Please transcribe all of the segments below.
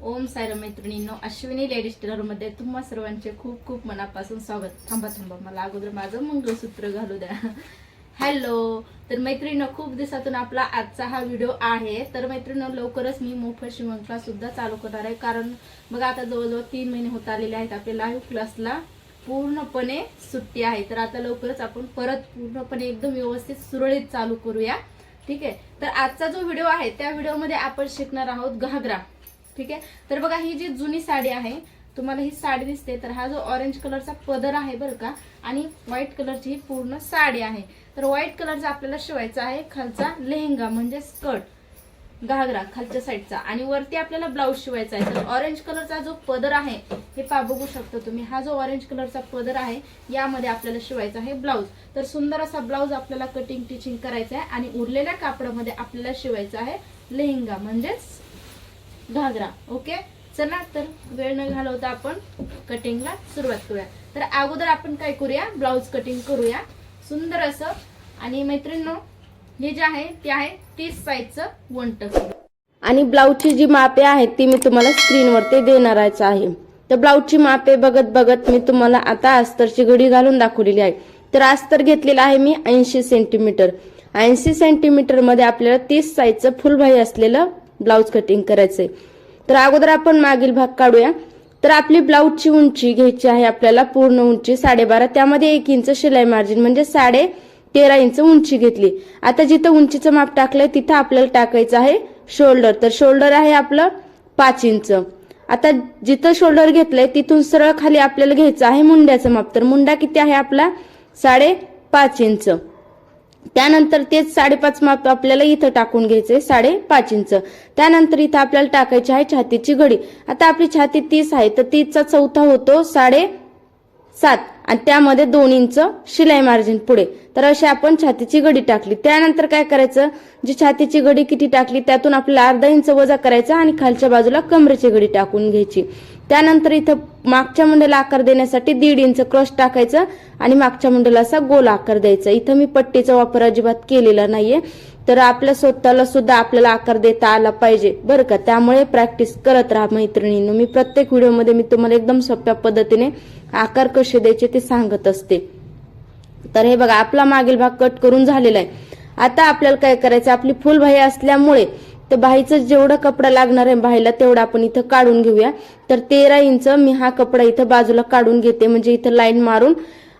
ओम सायरा मैत्रिणींनो अश्विनी लेडीज टेलरमध्ये तुम्हा सर्वांचे खूप खूप मनापासून स्वागत. थांबा थांबा मला अगोदर माझं मंगळसूत्र घालू द्या. हॅलो तर मैत्रिणीनं खूप दिवसातून आपला आजचा हा व्हिडिओ आहे. तर मैत्रिणीनं लवकरच मी मोफत शिवण सुद्धा चालू करणार आहे. कारण बघा आता जवळजवळ तीन महिने होत आलेले आहेत. आपल्या लाईव्ह क्लासला पूर्णपणे सुट्टी आहे. तर आता लवकरच आपण परत पूर्णपणे एकदम व्यवस्थित सुरळीत चालू करूया. ठीक आहे? तर आजचा जो व्हिडिओ आहे त्या व्हिडिओमध्ये आपण शिकणार आहोत घागरा. ठीक आहे? तर बघा ही जी जुनी साडी आहे तुम्हाला ही साडी दिसते तर हा जो ऑरेंज कलरचा पदर आहे बरं का आणि व्हाईट कलरची ही पूर्ण साडी आहे. तर व्हाईट कलरचा आपल्याला शिवायचा आहे खालचा लेहंगा म्हणजे स्कर्ट घागरा खालच्या साईडचा आणि वरती आपल्याला ब्लाऊज शिवायचा आहे. तर ऑरेंज कलरचा जो पदर आहे हे पा बघू शकता तुम्ही. हा जो ऑरेंज कलरचा पदर आहे यामध्ये आपल्याला शिवायचा आहे ब्लाऊज तर सुंदर असा ब्लाऊज आपल्याला कटिंग टिचिंग करायचा आहे आणि उरलेल्या कापडामध्ये आपल्याला शिवायचा आहे लेहंगा म्हणजेच घागरा ओके? चला तर वेळ न घालवता आपण कटिंगला सुरुवात करूया. तर अगोदर आपण काय करूया? ब्लाऊज कटिंग करूया. सुंदर असं. आणि मैत्रिणींनो हे जे आहे ते आहे तीस साईजचं वन आणि ब्लाऊजची जी मापे आहेत ती मी तुम्हाला स्क्रीनवरती देणारच आहे तर ब्लाऊजची मापे बघत बघत मी तुम्हाला आता अस्तरची घडी घालून दाखवलेली आहे. तर अस्तर घेतलेला आहे मी ऐंशी सेंटीमीटर ऐंशी सेंटीमीटरमध्ये आपल्याला तीस साईजचं फुलभाई असलेलं ब्लाऊज कटिंग करायचंय. तर अगोदर आपण मागील भाग काढूया. तर आपली ब्लाऊजची उंची घ्यायची आहे आपल्याला पूर्ण उंची साडेबारा त्यामध्ये एक इंच शिलाई मार्जिन म्हणजे साडे तेरा इंच उंची घेतली. आता जिथं उंचीचं माप टाकलंय तिथं आपल्याला टाकायचं आहे शोल्डर तर शोल्डर आहे आपलं पाच इंच. आता जिथं शोल्डर घेतलंय तिथून सरळ खाली आपल्याला घ्यायचं आहे मुंड्याचं माप. तर मुंडा किती आहे आपला? साडे पाच इंच. त्यानंतर तेच साडेपाच माप आपल्याला इथं टाकून घ्यायचंय साडेपाच इंच. त्यानंतर इथं आपल्याला टाकायची आहे छातीची घडी. आता आपली छाती तीस आहे तर तीसचा चौथा होतो साडे सात. आणि त्यामध्ये दोन इंच शिलाई मार्जिन पुढे. तर अशी आपण छातीची घडी टाकली. त्यानंतर काय करायचं? जी छातीची घडी किती टाकली त्यातून आपल्याला अर्धा इंच वजा करायचा आणि खालच्या बाजूला कमरेची घडी टाकून घ्यायची. त्यानंतर इथं मागच्या मुंडेला आकार देण्यासाठी दीड इंच क्रॉस टाकायचं आणि मागच्या मुंडेला असा गोल आकार द्यायचा. इथं मी पट्टीचा वापर अजिबात केलेला नाहीये. तर आपल्या स्वतःला सुद्धा आपल्याला आकार देता आला पाहिजे. बरं का? त्यामुळे प्रॅक्टिस करत राहा मैत्रिणींनो. मी प्रत्येक व्हिडिओमध्ये मी तुम्हाला एकदम सोप्या पद्धतीने आकार कसे द्यायचे ते सांगत असते. तर हे बघा आपला मागील भाग कट करून झालेला आहे. आता आपल्याला काय करायचं? आपली फुलबाई असल्यामुळे तर बाईचं जेवढं कपडा लागणार आहे बाईला तेवढं आपण इथं काढून घेऊया. तर तेरा इंच मी हा कपडा इथं बाजूला काढून घेते. म्हणजे इथं लाईन मारून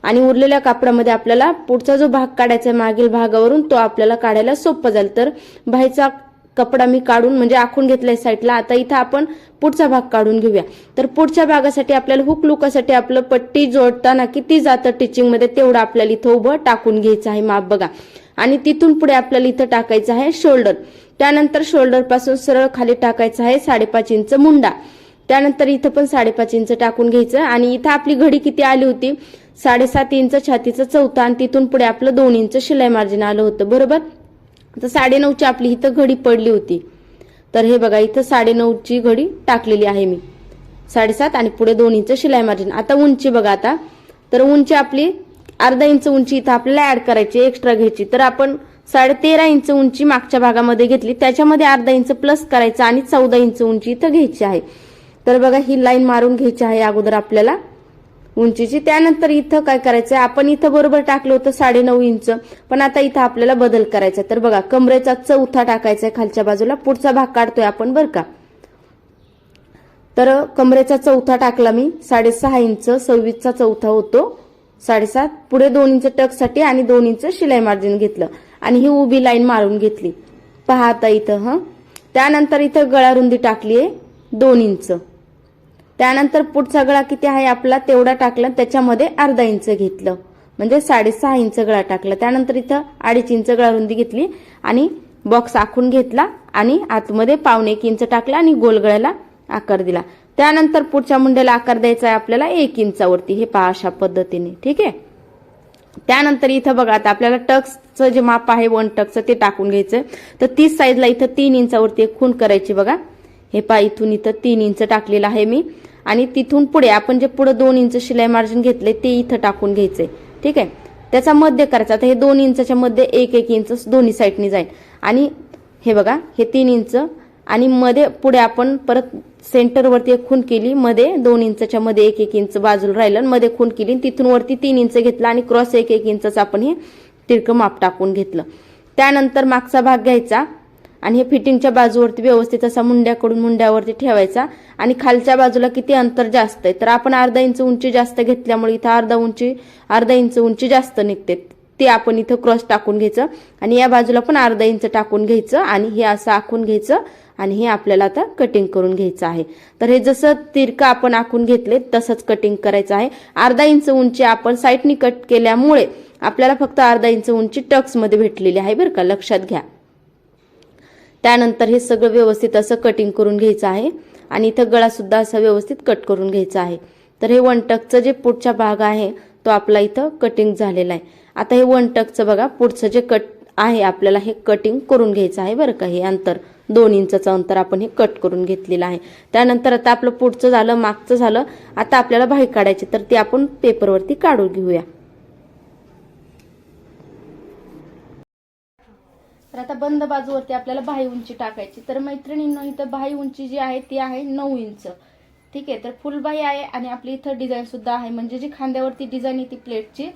आणि उरलेल्या कापडामध्ये आपल्याला पुढचा जो भाग काढायचा आहे मागील भागावरून तो आपल्याला काढायला सोपं जाईल. तर बाईचा कपडा मी काढून म्हणजे आखून घेतलाय साईडला आता इथं आपण पुढचा भाग काढून घेऊया. तर पुढच्या भागासाठी आपल्याला हुक लुकासाठी आपलं पट्टी जोडताना किती जातं टिचिंगमध्ये तेवढं आपल्याला इथं उभं टाकून घ्यायचं आहे माप बघा. आणि तिथून पुढे आपल्याला इथं टाकायचं आहे शोल्डर त्यानंतर शोल्डरपासून सरळ खाली टाकायचं आहे साडेपाच इंच मुंडा. त्यानंतर इथं पण साडेपाच इंच टाकून घ्यायचं. आणि इथं आपली घडी किती आली होती? साडेसात इंच छातीचं चौथा आणि तिथून पुढे आपलं दोन इंच शिलाई मार्जिन आलं होतं. बरोबर? तर साडेनऊची आपली इथं घडी पडली होती. तर हे बघा इथं साडेनऊची घडी टाकलेली आहे मी. साडेसात आणि पुढे दोन इंच शिलाई मार्जिन. आता उंची बघा आता. तर उंची आपली अर्धा इंच उंची इथं आपल्याला ऍड करायची एक्स्ट्रा घ्यायची. तर आपण साडे तेरा इंच उंची मागच्या भागामध्ये घेतली. त्याच्यामध्ये अर्धा इंच प्लस करायचं आणि चौदा इंच उंची इथं घ्यायची आहे. तर बघा ही लाईन मारून घ्यायची आहे अगोदर आपल्याला. उंचीची. त्यानंतर इथं काय करायचंय? आपण इथं बरोबर टाकलं होतं साडे नऊ इंच. पण आता इथं आपल्याला बदल करायचा तर बघा कमरेचा चौथा टाकायचा आहे खालच्या बाजूला. पुढचा भाग काढतोय आपण बरं का? तर कमरेचा चौथा टाकला मी. साडेसहा इंच. सव्वीसचा चौथा होतो. साडेसात. पुढे दोन इंच टकसाठी आणि दोन इंच शिलाई मार्जिन घेतलं. आणि ही उभी लाईन मारून घेतली. पहा आता इथं हं? त्यानंतर इथं गळा रुंदी टाकली आहे दोन इंच. त्यानंतर पुढचा गळा किती आहे आपला तेवढा टाकला त्याच्यामध्ये अर्धा इंच घेतलं. म्हणजे साडेसहा इंच गळा टाकला. त्यानंतर इथं अडीच इंच गळा रुंदी घेतली आणि बॉक्स आखून घेतला आणि आतमध्ये पावणे एक इंच टाकला आणि गोलगळ्याला आकार दिला. त्यानंतर पुढच्या मुंड्याला आकार द्यायचा आहे आपल्याला एक इंचावरती. हे पहा अशा पद्धतीने. ठीक आहे? त्यानंतर इथं बघा आता आपल्याला टक्सचं जे माप आहे वन टक्सचं ते टाकून घ्यायचं तर तीस साईजला इथं तीन इंचावरती एक खूण करायची बघा. हे पहा इथून इथं तीन इंच टाकलेलं आहे मी. आणि तिथून पुढे आपण जे पुढे दोन इंच शिलाई मार्जिन घेतले ते इथं टाकून घ्यायचंय ठीक आहे? त्याचा मध्य करायचा. आता हे दोन इंचाच्या मध्ये एक एक इंच दोन्ही साईडनी जाईल. आणि हे बघा हे तीन इंच. आणि मध्ये पुढे आपण परत सेंटरवरती एक खून केली. मध्ये दोन इंचाच्या मध्ये एक एक इंच बाजूला राहिलं मध्ये खून केली. तिथून वरती तीन इंच घेतला आणि क्रॉस एक एक इंचचं आपण हे तिरकं माप टाकून घेतलं. त्यानंतर मागचा भाग घ्यायचा. आणि हे फिटिंगच्या बाजूवरती व्यवस्थित असा मुंड्याकडून मुंड्यावरती ठेवायचा. आणि खालच्या बाजूला किती अंतर जास्त आहे? तर आपण अर्धा इंच उंची जास्त घेतल्यामुळे इथं अर्धा उंची अर्धा इंच उंची जास्त निघते. ते आपण इथं क्रॉस टाकून घ्यायचं. आणि या बाजूला पण अर्धा इंच टाकून घ्यायचं आणि हे असं आखून घ्यायचं आणि हे आपल्याला आता कटिंग करून घ्यायचं आहे. तर हे जसं तिरकं आपण आखून घेतले तसंच कटिंग करायचं आहे. अर्धा इंच उंची आपण साईडनी कट केल्यामुळे आपल्याला फक्त अर्धा इंच उंची टक्समध्ये भेटलेली आहे बरं का? लक्षात घ्या. त्यानंतर हे सगळं व्यवस्थित असं कटिंग करून घ्यायचं आहे. आणि इथं गळासुद्धा असं असा व्यवस्थित कट करून घ्यायचा आहे. तर हे वनटकचं जे पुढचा भाग आहे तो आपला इथं कटिंग झालेला आहे. आता हे वनटकचं बघा पुढचं जे कट आहे आपल्याला हे कटिंग करून घ्यायचं आहे बरं का. हे अंतर दोन इंचाचं अंतर आपण हे कट करून घेतलेलं आहे. त्यानंतर आता आपलं पुढचं झालं मागचं झालं आता आपल्याला बाही काढायची तर ती आपण पेपरवरती काढून घेऊया. तर आता बंद बाजूवरती आपल्याला बाही उंची टाकायची. तर मैत्रिणींनो इथं बाही उंची जी आहे ती आहे नऊ इंच. ठीक आहे? तर फुलबाही आहे आणि आपली इथं डिझाईन सुद्धा आहे. म्हणजे जी खांद्यावरती डिझाईन आहे ती प्लेटची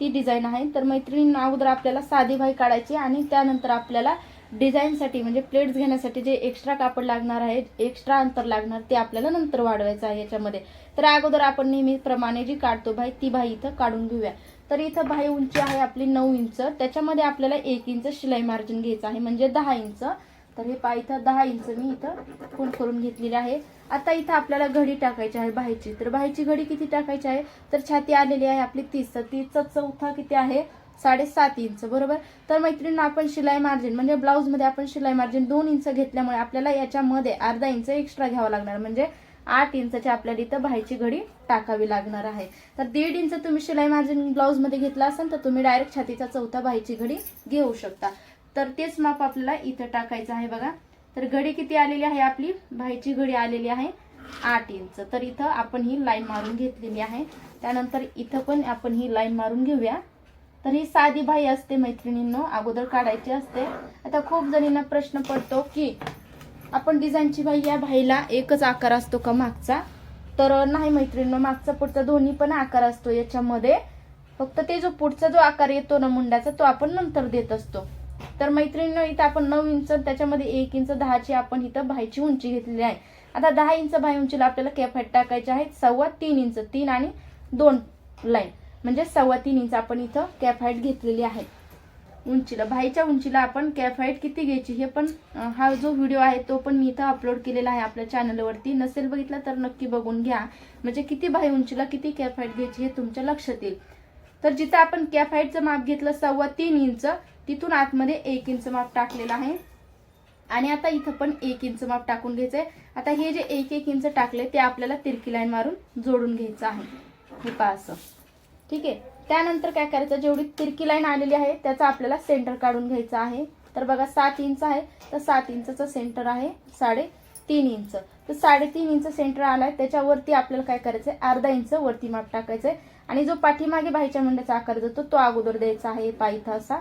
ती डिझाईन आहे. तर मैत्रिणींना अगोदर आपल्याला साधी बाही काढायची आणि त्यानंतर आपल्याला डिझाईनसाठी म्हणजे प्लेट्स घेण्यासाठी जे एक्स्ट्रा कापड लागणार आहे एक्स्ट्रा अंतर लागणार ते आपल्याला नंतर वाढवायचं आहे याच्यामध्ये. तर अगोदर आपण नेहमीप्रमाणे जी काढतो बाई ती बाई इथं काढून घेऊया. तर इथं बाही उंची आहे आपली नऊ इंच. त्याच्यामध्ये आपल्याला एक इंच शिलाई मार्जिन घ्यायचं आहे म्हणजे दहा इंच. तर हे पा इथं दहा इंच मी इथं फोन करून घेतलेली आहे. आता इथं आपल्याला घडी टाकायची आहे बाहीची तर बाहीची घडी किती टाकायची आहे? तर छाती आलेली आहे आपली तीस. तर तीसचा चौथा किती आहे? साडेसात इंच. बरोबर? तर मैत्रिणींना आपण शिलाई मार्जिन म्हणजे ब्लाऊजमध्ये आपण शिलाई मार्जिन दोन इंच घेतल्यामुळे आपल्याला याच्यामध्ये अर्धा इंच एक्स्ट्रा घ्यावा लागणार. म्हणजे आठ इंचची आपल्याला इथं बाहेरची घडी टाकावी लागणार आहे. तर दीड इंच तुम्ही शिलाई मार्जिन ब्लाऊजमध्ये घेतला असेल तर तुम्ही डायरेक्ट छातीचा चौथा बाहेरची घडी घेऊ शकता. तर तेच माप आपल्याला इथं टाकायचं आहे बघा. तर घडी किती आलेली आहे आपली? बाहेरची घडी आलेली आहे आठ इंच. तर इथं आपण ही लाईन मारून घेतलेली आहे. त्यानंतर इथं पण आपण ही लाईन मारून घेऊया. तर ही साधी बाई असते मैत्रिणींनो अगोदर काढायची असते. आता खूप जणींना प्रश्न पडतो की आपण डिझाईनची बाई या बाईला एकच आकार असतो का मागचा? तर नाही मैत्रिणी मागचा पुढचा दोन्ही पण आकार असतो याच्यामध्ये. फक्त ते जो पुढचा जो आकार येतो ना मुंड्याचा तो आपण नंतर देत असतो. तर मैत्रिणीनं इथं आपण नऊ इंच त्याच्यामध्ये एक इंच दहाची आपण इथं बाईची उंची घेतलेली आहे. आता दहा इंच बाई उंचीला आपल्याला कॅफॅट टाकायचे आहेत सव्वा तीन इंच तीन आणि दोन लाईन म्हणजे सव्वा तीन इंच आपण इथं कॅफाईट घेतलेली आहे. उंचीला भाईच्या उंचीला आपण कॅफाईट किती घ्यायची हे पण हा जो व्हिडिओ आहे तो पण मी इथं अपलोड केलेला आहे आपल्या चॅनलवरती नसेल बघितला तर नक्की बघून घ्या. म्हणजे किती भाई उंचीला किती कॅफाईट घ्यायची हे तुमच्या लक्षात येईल. तर जिथं आपण कॅफाईटचं माप घेतलं सव्वा तीन इंच तिथून आतमध्ये एक इंच माप टाकलेलं आहे. आणि आता इथं पण एक इंच माप टाकून घ्यायचं आहे आता हे जे एक एक इंच टाकले ते आपल्याला तिरकी लाईन मारून जोडून घ्यायचं आहे. हे पहा असं. ठीक आहे? त्यानंतर काय करायचं जेवढी तिरकी लाईन आलेली आहे त्याचा आपल्याला सेंटर काढून घ्यायचा आहे. तर बघा सात इंच आहे तर सात इंचचं सेंटर आहे साडे तीन इंच तर साडेतीन इंच सेंटर आला आहे त्याच्यावरती आपल्याला काय करायचं आहे अर्धा इंच वरती माप टाकायचं आहे आणि जो पाठीमागे बाईच्या मुंड्याचा आकार जातो तो अगोदर द्यायचा आहे पायथा असा.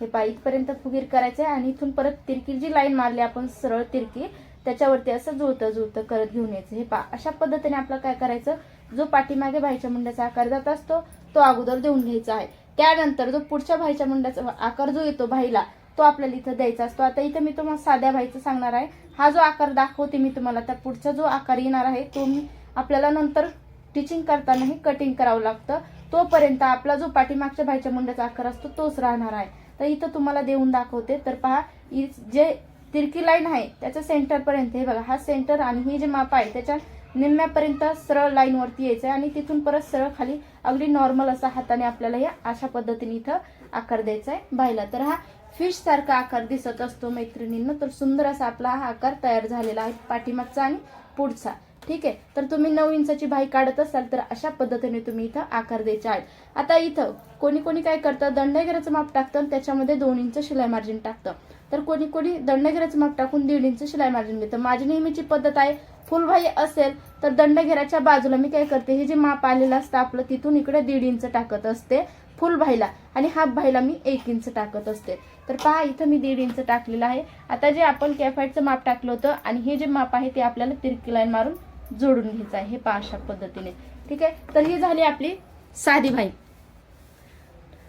हे पाय इथपर्यंत फुगीर करायचं आहे आणि इथून परत तिरकी जी लाईन मारली आपण सरळ तिरकी त्याच्यावरती असं जुळतं जुळतं करत घेऊन यायचं. हे पा अशा पद्धतीने आपलं काय करायचं जो पाठीमागे भाईच्या मुंड्याचा आकार जात असतो तो अगोदर देऊन घ्यायचा आहे. त्यानंतर जो पुढच्या भाईच्या मुंड्याचा आकार जो येतो भाईला तो आपल्याला इथं द्यायचा असतो. आता इथं मी तुम्हाला साध्या भाईचं सांगणार आहे. हा जो आकार दाखवते मी तुम्हाला त्या पुढचा जो आकार येणार आहे तो मी आपल्याला नंतर टिचिंग करतानाही कटिंग करावं लागतं. तोपर्यंत आपला जो पाठीमागच्या भाईच्या मुंड्याचा आकार असतो तोच राहणार आहे. तर इथं तुम्हाला देऊन दाखवते. तर पहा इ- जे तिरकी लाईन आहे त्याच्या सेंटरपर्यंत हे बघा हा सेंटर आणि हे जे माप आहे त्याच्या निम्म्यापर्यंत सरळ लाईन वरती यायचं आहे आणि तिथून परत सरळ खाली अगदी नॉर्मल असा हाताने आपल्याला या अशा पद्धतीने इथं आकार द्यायचा आहे बायला तर हा फिश सारखा आकार दिसत असतो मैत्रिणींना. तर सुंदर असा आपला हा आकार तयार झालेला आहे पाठीमागचा आणि पुढचा. ठीक? आहे तर तुम्ही नऊ इंचाची भाई काढत असाल तर अशा पद्धतीने तुम्ही इथं आकार द्यायचे आहेत आता इथं कोणी कोणी काय करतं? दंडगेराचं माप टाकतं आणि त्याच्यामध्ये दोन इंच शिलाई मार्जिन टाकतं. तर कोणी कोणी दंडघेराचं माप टाकून दीड इंच शिलाई मार्जिन घेतं. माझी नेहमीची पद्धत आहे फुलबाई असेल तर दंडघेराच्या बाजूला मी काय करते हे जे माप आलेलं असतं आपलं तिथून इकडे दीड इंच टाकत असते फुलभाईला आणि हाफ भाईला मी एक इंच टाकत असते. तर पहा इथं मी दीड इंच टाकलेलं आहे. आता जे आपण कॅफाईटचं माप टाकलं होतं आणि हे जे माप आहे ते आपल्याला तिरकी लाईन मारून जोडून घ्यायचं आहे. हे पहा अशा पद्धतीने. ठीक आहे? तर ही झाली आपली साधी भाई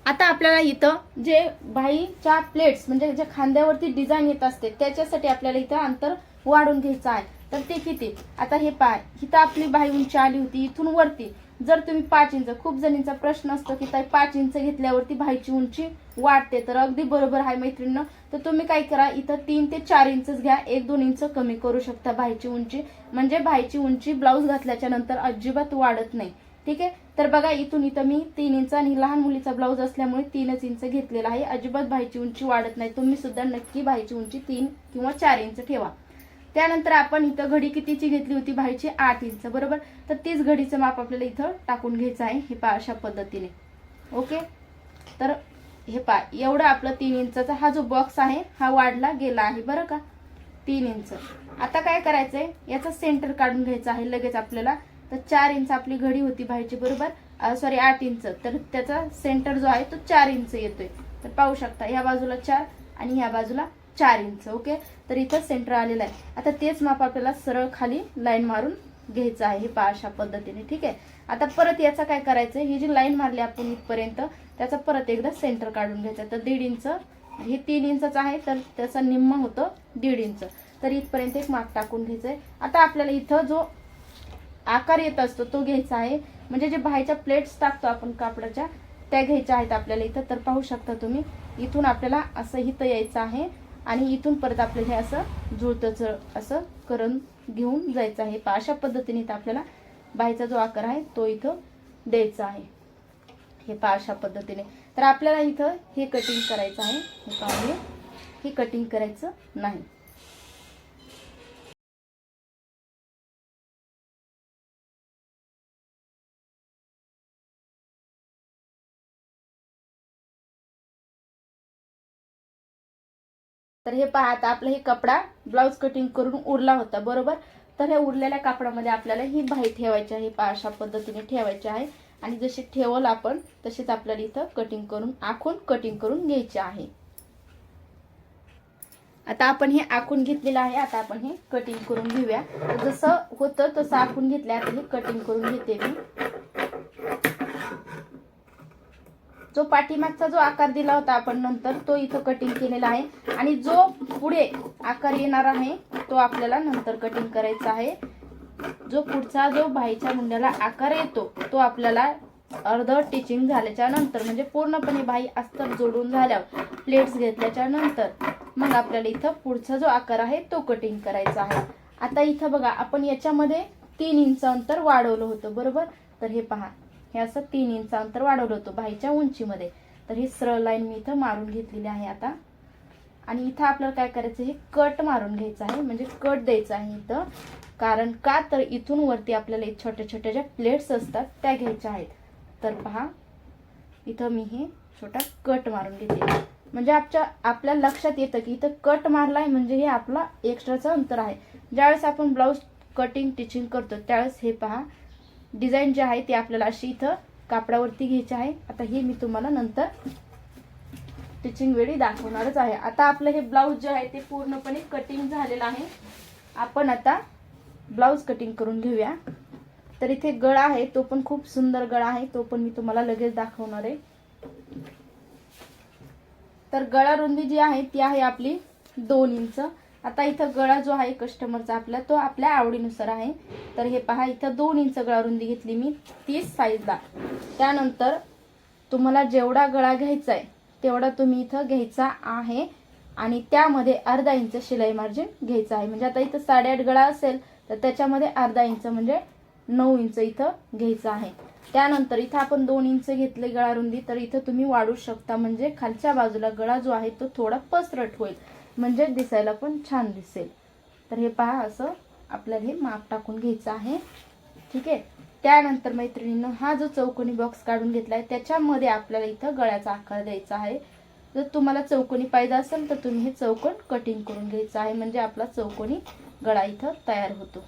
आता आपल्याला इथं जे भाईच्या प्लेट्स म्हणजे जे खांद्यावरती डिझाईन येत असते त्याच्यासाठी आपल्याला इथं अंतर वाढून घ्यायचं आहे. तर ते किती? आता हे पाय. इथं आपली बाई उंची आली होती इथून वरती. जर तुम्ही पाच इंच खूप जणींचा प्रश्न असतो की ताई पाच इंच घेतल्यावरती भाईची उंची वाढते तर अगदी बरोबर आहे मैत्रिणीनं. तर तुम्ही काय करा इथं तीन ते चार इंचच घ्या एक दोन इंच कमी करू शकता भाईची उंची. म्हणजे भाईची उंची ब्लाऊज घातल्याच्या नंतर अजिबात वाढत नाही. ठीक आहे? तर बघा इथून इथं मी तीन इंच आणि लहान मुलीचा ब्लाऊज असल्यामुळे तीनच इंच घेतलेला आहे. अजिबात भाईची उंची वाढत नाही. तुम्ही सुद्धा नक्की भाईची उंची तीन किंवा चार इंच ठेवा. त्यानंतर आपण इथं घडी कितीची घेतली होती? भाईची आठ इंच बरोबर? तर तीच घडीचं माप आपल्याला इथं टाकून घ्यायचं आहे. हे पा अशा पद्धतीने. ओके? तर हे पा एवढं आपलं तीन इंचाचा हा जो बॉक्स आहे हा वाढला गेला आहे बरं का? तीन इंच. आता काय करायचंय? याचा सेंटर काढून घ्यायचा आहे. लगेच आपल्याला तर चार इंच आपली घडी होती भाईची बरोबर? सॉरी आठ इंच. तर त्याचा सेंटर जो आहे तो चार इंच येतोय. तर पाहू शकता ह्या बाजूला चार आणि ह्या बाजूला चार इंच ओके? तर इथं सेंटर आलेलं आहे. आता तेच माप आपल्याला सरळ खाली लाईन मारून घ्यायचं आहे हे पहा अशा पद्धतीने ठीक आहे? आता परत याचा काय करायचं ही जी लाईन मारली आपण इथपर्यंत त्याचा परत एकदा सेंटर काढून घ्यायचं तर दीड इंच हे तीन इंचच आहे तर त्याचा निम्म होतं दीड इंच. तर इथपर्यंत एक माप टाकून घ्यायचंय. आता आपल्याला इथं जो आकार येत असतो तो घ्यायचा आहे. म्हणजे जे बाहेरच्या प्लेट्स टाकतो आपण कापडाच्या त्या घ्यायच्या आहेत आपल्याला इथं. तर पाहू शकता तुम्ही इथून आपल्याला असं इथं यायचं आहे आणि इथून परत आपल्याला हे असं जुळतं असं करून घेऊन जायचं आहे. अशा पद्धतीने इथं आपल्याला बाहेरचा जो आकार आहे तो इथं द्यायचा आहे. हे पहा अशा पद्धतीने. तर आपल्याला इथं हे कटिंग करायचं आहे. हे पहा हे कटिंग करायचं नाही. तर हे पहा आता आपला हे कपडा ब्लाऊज कटिंग करून उरला होता बरोबर? तर ह्या उरलेल्या कापडामध्ये आपल्याला ही बाही ठेवायची आहे पहा अशा पद्धतीने ठेवायची आहे. आणि जशी ठेवल आपण तशीच आपल्याला इथं कटिंग करून आखून कटिंग करून घ्यायची आहे. आता आपण हे आखून घेतलेलं आहे आता आपण हे कटिंग करून घेऊया. जसं होतं तसं आखून घेतलं आता हे कटिंग करून घेते मी. जो पाठीमागचा जो आकार दिला होता आपण नंतर तो इथं कटिंग केलेला आहे. आणि जो पुढे आकार येणार आहे तो आपल्याला नंतर कटिंग करायचा आहे. जो पुढचा जो बाईच्या मुंड्याला आकार येतो तो आपल्याला अर्ध टिचिंग झाल्याच्यानंतर म्हणजे पूर्णपणे बाई अस्तर जोडून झाल्यावर प्लेट्स घेतल्याच्या नंतर मग आपल्याला इथं पुढचा जो आकार आहे तो कटिंग करायचा आहे. आता इथं बघा आपण याच्यामध्ये तीन इंच अंतर वाढवलं होतं बरोबर? तर हे पहा. हे असं तीन इंच अंतर वाढवलं होतं बाईच्या उंचीमध्ये. तर ही सरळ लाईन मी इथं मारून घेतलेली आहे आता. आणि इथं आपल्याला काय करायचं हे कट मारून घ्यायचं आहे. म्हणजे कट द्यायचं आहे इथं. कारण का? तर इथून वरती आपल्याला छोट्या छोट्या ज्या प्लेट्स असतात त्या घ्यायच्या आहेत. तर पहा. इथं मी हे छोटा कट मारून घेते. म्हणजे आपच्या आपल्या लक्षात येतं की इथं कट मारलाय म्हणजे हे आपला एक्स्ट्राचं अंतर आहे. ज्यावेळेस आपण ब्लाऊज कटिंग टिचिंग करतो त्यावेळेस हे पहा. डिझाईन जे आहे ते आपल्याला अशी इथं कापडावरती घ्यायची आहे. आता हे मी तुम्हाला नंतर स्टिचिंग वेळी दाखवणारच आहे. आता आपलं हे ब्लाऊज जे आहे ते पूर्णपणे कटिंग झालेलं आहे. आपण आता ब्लाऊज कटिंग करून घेऊया. तर इथे गळा आहे तो पण खूप सुंदर गळा आहे तो पण मी तुम्हाला लगेच दाखवणार आहे. तर गळा रुंदी जी आहे ती आहे आपली दोन इंच. आता इथं गळा जो आहे कस्टमरचा आपला तो आपल्या आवडीनुसार आहे. तर हे पहा इथं दोन इंच गळा रुंदी घेतली मी तीस साईजला त्यानंतर तुम्हाला जेवढा गळा घ्यायचा आहे तेवढा तुम्ही इथं घ्यायचा आहे. आणि त्यामध्ये अर्धा इंच शिलाई मार्जिन घ्यायचं आहे. म्हणजे आता इथं साडेआठ गळा असेल तर त्याच्यामध्ये अर्धा इंच म्हणजे नऊ इंच इथं घ्यायचं आहे. त्यानंतर इथं आपण दोन इंच घेतले गळा रुंदी तर इथं तुम्ही वाढू शकता. म्हणजे खालच्या बाजूला गळा जो आहे तो थोडा पसरट होईल. म्हणजे दिसायला पण छान दिसेल. तर हे पहा असं आपल्याला हे माप टाकून घ्यायचं आहे. ठीक आहे? त्यानंतर मैत्रिणीनं हा जो चौकोनी बॉक्स काढून घेतला आहे त्याच्यामध्ये आपल्याला इथं गळ्याचा आकार द्यायचा आहे. जर तुम्हाला चौकोनी पाहिजे असेल तर तुम्ही हे चौकोन कटिंग करून घ्यायचं आहे. म्हणजे आपला चौकोनी गळा इथं तयार होतो.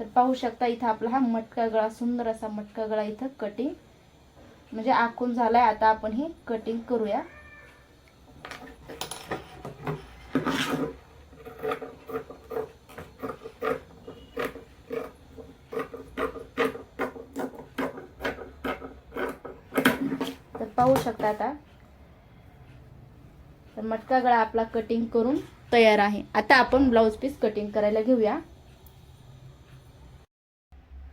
तर पाहू शकता इथं आपला हा मटका गळा सुंदर असा मटका गळा इथं कटिंग म्हणजे आखून झालाय. आता आपण ही कटिंग करूया. तर पाहू शकता आता. तर मटका गळा आपला कटिंग करून तयार आहे. आता आपण ब्लाऊज पीस कटिंग करायला घेऊया.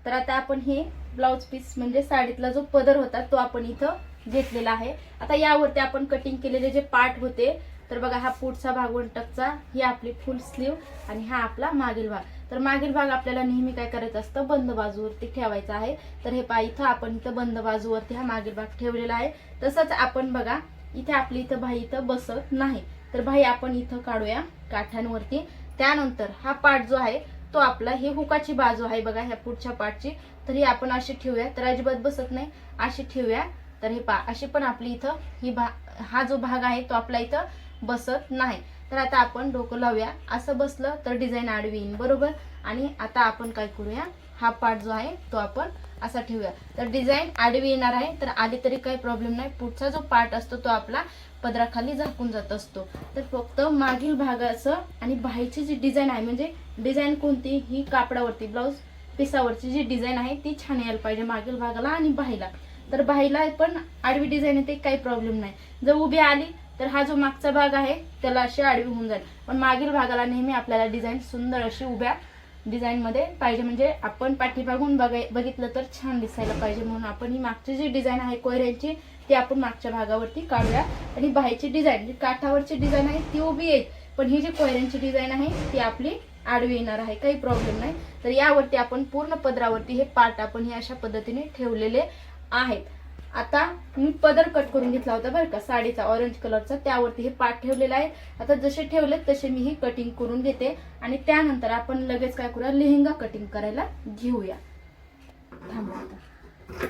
तर आता आपण हे ब्लाऊज पीस म्हणजे साडीतला जो पदर होता तो आपण इथं घेतलेला आहे. आता यावरती आपण कटिंग केलेले जे पार्ट होते तर बघा हा पुढचा भाग वंटकचा ही आपली फुल स्लीव आणि हा आपला मागील भाग. तर मागील भाग आपल्याला नेहमी काय करायचं असतं? बंद बाजूवरती ठेवायचा आहे. तर हे पा इथं आपण इथं बंद बाजूवरती हा मागील भाग ठेवलेला आहे. तसंच आपण बघा इथे आपली इथं भाई इथं बसत नाही. तर भाई आपण इथं काढूया काठांवरती. त्यानंतर हा पाठ जो आहे तो आपला ही हुकाची बाजू आहे बघा ह्या पुढच्या पाठची. तर ही आपण अशी ठेवूया. तर अजिबात बसत नाही. अशी ठेवूया. तर हे पा अशी पण आपली इथं ही भा हा जो भाग आहे तो आपला इथं बसत नाही. तर आता आपण डोकं लावूया. असं बसलं तर डिझाईन आडवी येईन बरोबर? आणि आता आपण काय करूया? हा पार्ट जो आहे तो आपण असा ठेवूया. तर डिझाईन आडवी येणार आहे तर आली तरी काही प्रॉब्लेम नाही. पुढचा जो पार्ट असतो तो आपला पदराखाली झाकून जात असतो. तर फक्त मागील भागाचं आणि बाहेरची जी डिझाईन आहे म्हणजे डिझाईन कोणती? ही कापडावरती ब्लाऊज पिसावरची जी डिझाईन आहे ती छान यायला पाहिजे मागील भागाला आणि बाहीला. तर बाहीला पण आडवी डिझाईन येते काही प्रॉब्लेम नाही. जर उभी आली तर हा जो मागचा भाग आहे त्याला अशी आडवी होऊन जाईल. पण मागील भागाला नेहमी आपल्याला डिझाईन सुंदर अशी उभ्या डिझाईन मध्ये पाहिजे. म्हणजे आपण पाठीमागून बघाय बघितलं तर छान दिसायला पाहिजे. म्हणून आपण ही मागची जी डिझाईन आहे कोयऱ्यांची ती आपण मागच्या भागावरती काढूया. आणि बाहेरची डिझाईन जी काठावरची डिझाईन आहे ती उभी येईल. पण ही जी कोयऱ्यांची डिझाईन आहे ती आपली आडवी येणार आहे. काही प्रॉब्लेम नाही. तर यावरती आपण पूर्ण पदरावरती हे पार्ट आपण हे अशा पद्धतीने ठेवलेले आहेत. आता मी पदर कट करून घेतला होता बरं का साडीचा ऑरेंज कलरचा त्यावरती हे पार्ट ठेवलेलं आहे. आता जसे ठेवले तसे मी ही कटिंग करून घेते. आणि त्यानंतर आपण लगेच काय करूया लेहंगा कटिंग करायला घेऊया. थांबा हां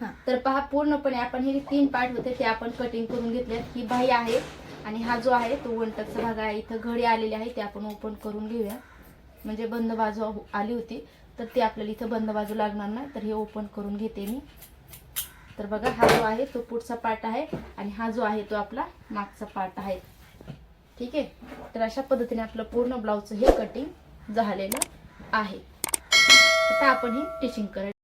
हा तर पहा पूर्णपणे आपण हे तीन पार्ट होते ते आपण कटिंग करून घेतले ही बाई आहे आणि हा जो आहे तो वंटकचा भाग आहे. इथं घडी आलेली आहे ते आपण ओपन करून घेऊया. म्हणजे बंद बाजू आली होती तर ते आपल्याला इथं बंद बाजू लागणार नाही तर हे ओपन करून घेते मी. तर बघा हा जो आहे तो पुढचा पार्ट आहे आणि हा जो आहे तो आपला मागचा पार्ट आहे. ठीक आहे? तर अशा पद्धतीने आपलं पूर्ण ब्लाऊजचं हे कटिंग झालेलं आहे. आता आपण हे टिचिंग करायला